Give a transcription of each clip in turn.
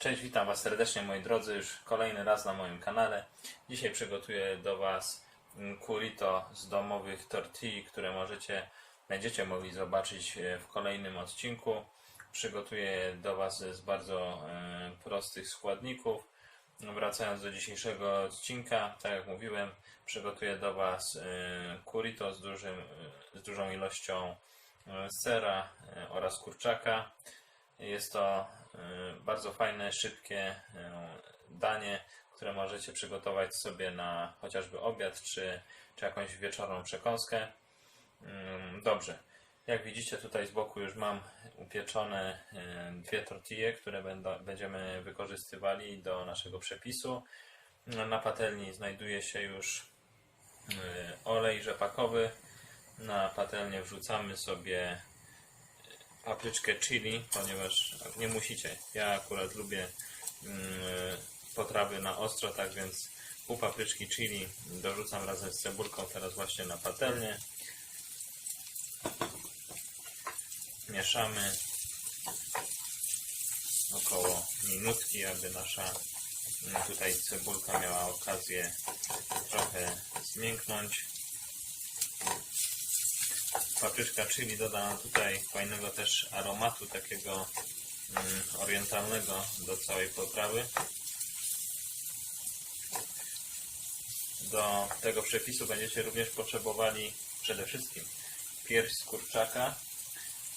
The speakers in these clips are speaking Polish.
Cześć, witam Was serdecznie moi drodzy, już kolejny raz na moim kanale. Dzisiaj przygotuję do Was kurito z domowych tortilli, które możecie, będziecie mogli zobaczyć e, w kolejnym odcinku. Przygotuję do Was z bardzo e, prostych składników. Wracając do dzisiejszego odcinka, tak jak mówiłem, przygotuję do Was e, kurito z, dużym, e, z dużą ilością e, sera e, oraz kurczaka. Jest to bardzo fajne, szybkie y, danie, które możecie przygotować sobie na chociażby obiad czy, czy jakąś wieczorną przekąskę. Ym, Dobrze. Jak widzicie tutaj z boku już mam upieczone y, dwie tortille, które będziemy wykorzystywali do naszego przepisu. Na patelni znajduje się już olej rzepakowy. Na patelnię wrzucamy sobie papryczkę chili, ponieważ nie musicie. Ja akurat lubię mm, potrawy na ostro, tak więc pół papryczki chili dorzucam razem z cebulką teraz właśnie na patelnię. Mieszamy około minutki, aby nasza mm, tutaj cebulka miała okazję trochę zmięknąć papryczka chili doda tutaj fajnego też aromatu takiego mm, orientalnego do całej potrawy. Do tego przepisu będziecie również potrzebowali przede wszystkim pierś z kurczaka.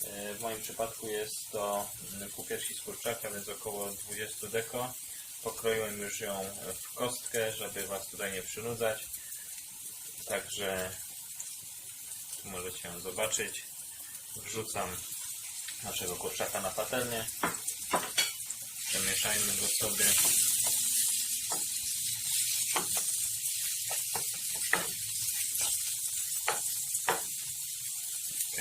E, W moim przypadku jest to mm, pół piersi z kurczaka, więc około 20 deko. Pokroiłem już ją w kostkę, żeby Was tutaj nie przynudzać. Także możecie ją zobaczyć. Wrzucam naszego kurczaka na patelnię. Przemieszajmy go sobie. Ok.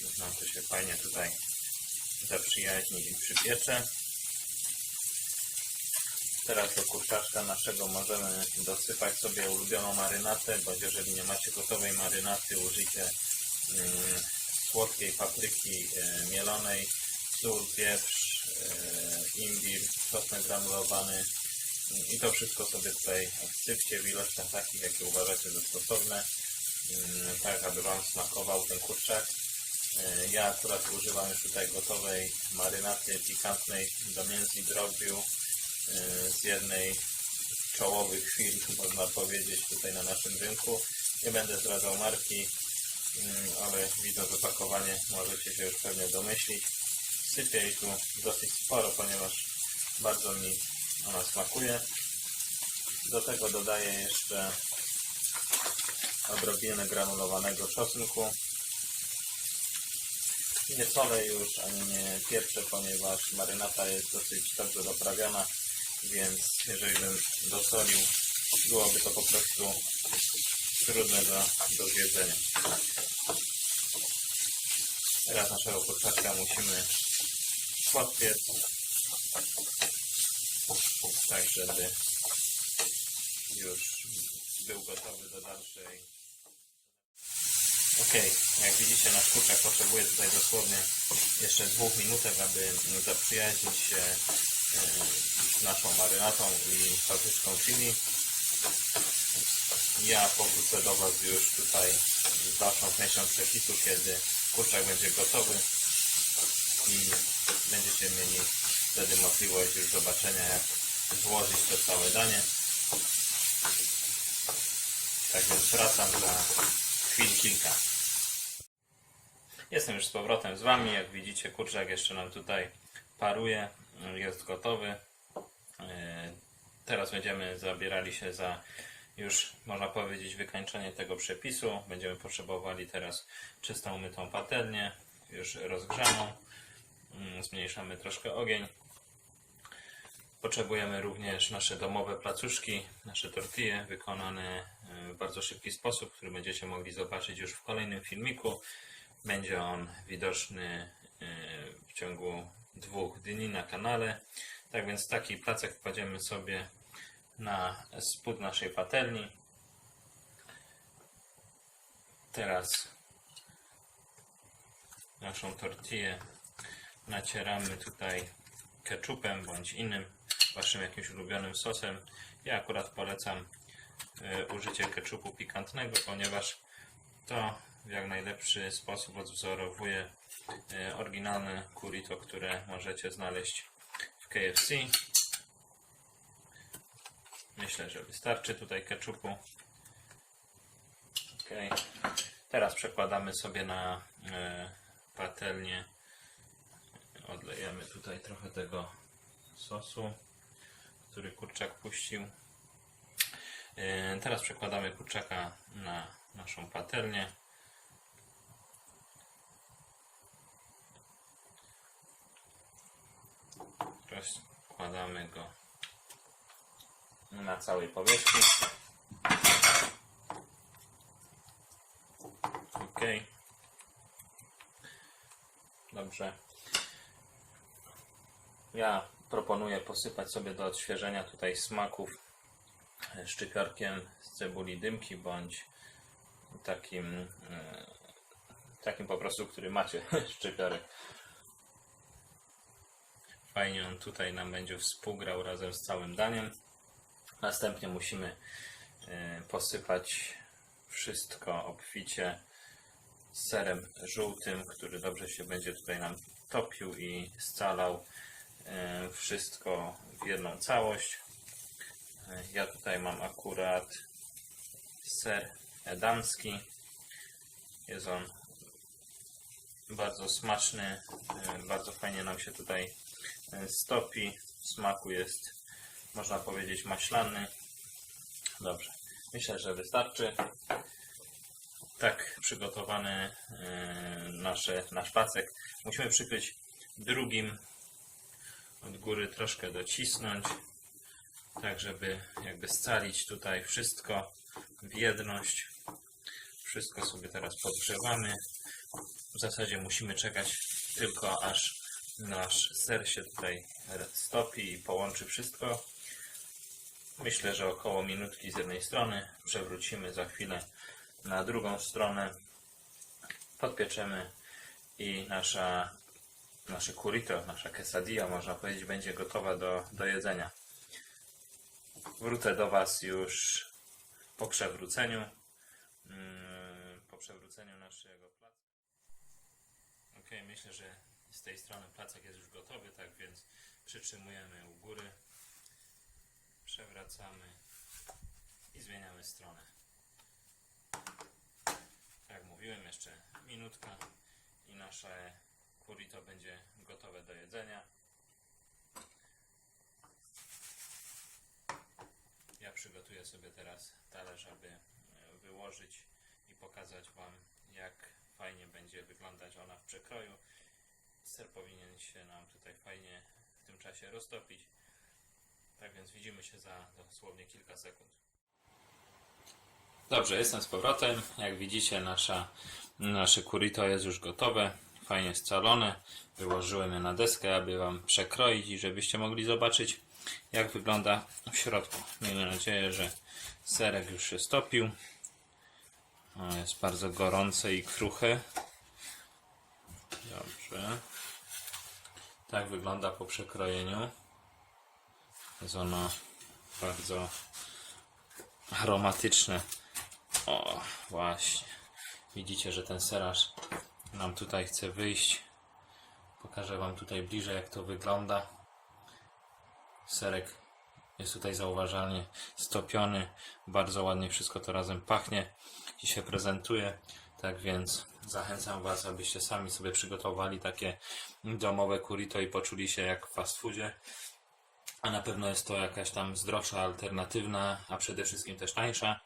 Już nam to się fajnie tutaj zaprzyjaźni i przypiecze. Teraz do kurczaczka naszego możemy dosypać sobie ulubioną marynatę, bądź jeżeli nie macie gotowej marynaty, użyjcie mm, słodkiej papryki e, mielonej, sól, pieprz, e, imbir, czosnek granulowany. I to wszystko sobie tutaj wsypcie w ilościach takich, jakie uważacie za stosowne, mm, tak aby Wam smakował ten kurczak. E, Ja akurat używam już tutaj gotowej marynaty pikantnej do mięs i drobiu z jednej czołowych firm, można powiedzieć, tutaj na naszym rynku. Nie będę zdradzał marki, mm, ale widząc opakowanie możecie się już pewnie domyślić. Sypię jej tu dosyć sporo, ponieważ bardzo mi ona smakuje. Do tego dodaję jeszcze odrobinę granulowanego czosnku. Nie solę już, ani nie pieprzę, ponieważ marynata jest dosyć dobrze doprawiona, więc jeżeli bym dosolił, byłoby to po prostu trudne do, do zjedzenia. Teraz naszego kurczaka musimy podpiec, tak żeby już był gotowy do dalszej Ok, jak widzicie nasz kurczak potrzebuje tutaj dosłownie jeszcze dwóch minutek, aby zaprzyjaźnić się naszą marynatą i papryczką chili. Ja powrócę do Was już tutaj z dalszą częścią przepisu, kiedy kurczak będzie gotowy i będziecie mieli wtedy możliwość już zobaczenia jak złożyć to całe danie. Tak więc wracam za chwil kilka. Jestem już z powrotem z Wami. Jak widzicie, kurczak jeszcze nam tutaj paruje. Jest gotowy. E, Teraz będziemy zabierali się za już, można powiedzieć, wykańczenie tego przepisu. Będziemy potrzebowali teraz czystą, umytą patelnię, już rozgrzaną. Mm, Zmniejszamy troszkę ogień. Potrzebujemy również nasze domowe placuszki, nasze tortille wykonane e, w bardzo szybki sposób, który będziecie mogli zobaczyć już w kolejnym filmiku. Będzie on widoczny w ciągu dwóch dni na kanale. Tak więc taki placek kładziemy sobie na spód naszej patelni. Teraz naszą tortillę nacieramy tutaj ketchupem bądź innym waszym jakimś ulubionym sosem. Ja akurat polecam e, użycie ketchupu pikantnego, ponieważ to w jak najlepszy sposób odwzorowuje e, oryginalne currito, które możecie znaleźć w KFC. Myślę, że wystarczy tutaj ketchupu. Ok. Teraz przekładamy sobie na e, patelnię. Odlejemy tutaj trochę tego sosu, który kurczak puścił. E, Teraz przekładamy kurczaka na naszą patelnię. Rozkładamy go na całej powierzchni. Ok. Dobrze. Ja proponuję posypać sobie do odświeżenia tutaj smaków szczypiorkiem z cebuli dymki bądź takim e, takim po prostu, który macie szczypiorek. Fajnie on tutaj nam będzie współgrał razem z całym daniem. Następnie musimy e, posypać wszystko obficie serem żółtym, który dobrze się będzie tutaj nam topił i scalał e, wszystko w jedną całość. E, Ja tutaj mam akurat ser edamski. Jest on bardzo smaczny, bardzo fajnie nam się tutaj stopi. W smaku jest, można powiedzieć, maślany. Dobrze, myślę, że wystarczy. Tak przygotowany e, nasze, nasz placek. Musimy przykryć drugim od góry troszkę docisnąć, tak żeby jakby scalić tutaj wszystko w jedność. Wszystko sobie teraz podgrzewamy. W zasadzie musimy czekać tylko aż nasz ser się tutaj stopi i połączy wszystko. Myślę, że około minutki z jednej strony. Przewrócimy za chwilę na drugą stronę. Podpieczemy i nasza, nasze currito, nasza quesadilla, można powiedzieć, będzie gotowa do, do jedzenia. Wrócę do Was już po przewróceniu. mm, Po przewróceniu naszego placu. Ok, myślę, że z tej strony placek jest już gotowy, tak więc przytrzymujemy u góry, przewracamy i zmieniamy stronę. Tak jak mówiłem, jeszcze minutka i nasze currito będzie gotowe do jedzenia. Ja przygotuję sobie teraz talerz, aby e, wyłożyć i pokazać Wam, jak fajnie będzie wyglądać ona w przekroju. Ser powinien się nam tutaj fajnie w tym czasie roztopić. Tak więc widzimy się za dosłownie kilka sekund. Dobrze, jestem z powrotem. Jak widzicie, nasza, nasze currito jest już gotowe. Fajnie scalone. Wyłożyłem je na deskę, aby Wam przekroić i żebyście mogli zobaczyć, jak wygląda w środku. Miejmy nadzieję, że serek już się stopił. Jest bardzo gorące i kruche. Dobrze. Tak wygląda po przekrojeniu. Jest ono bardzo aromatyczne. O, właśnie. Widzicie, że ten seraż nam tutaj chce wyjść. Pokażę Wam tutaj bliżej, jak to wygląda. Serek jest tutaj zauważalnie stopiony. Bardzo ładnie wszystko to razem pachnie i się prezentuje. Tak więc zachęcam Was, abyście sami sobie przygotowali takie domowe currito i poczuli się jak w fast foodzie. A na pewno jest to jakaś tam zdrowsza, alternatywna, a przede wszystkim też tańsza,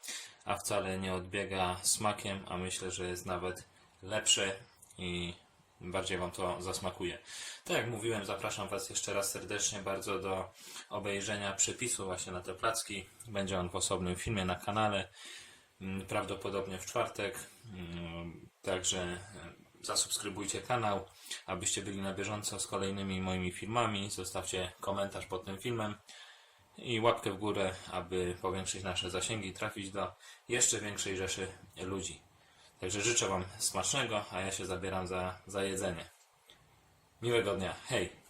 a wcale nie odbiega smakiem, a myślę, że jest nawet lepsze i bardziej Wam to zasmakuje. Tak jak mówiłem, zapraszam Was jeszcze raz serdecznie bardzo do obejrzenia przepisu właśnie na te placki. Będzie on w osobnym filmie na kanale, prawdopodobnie w czwartek. Mm, Także e, zasubskrybujcie kanał, abyście byli na bieżąco z kolejnymi moimi filmami. Zostawcie komentarz pod tym filmem i łapkę w górę, aby powiększyć nasze zasięgi i trafić do jeszcze większej rzeszy ludzi. Także życzę Wam smacznego, a ja się zabieram za, za jedzenie. Miłego dnia. Hej!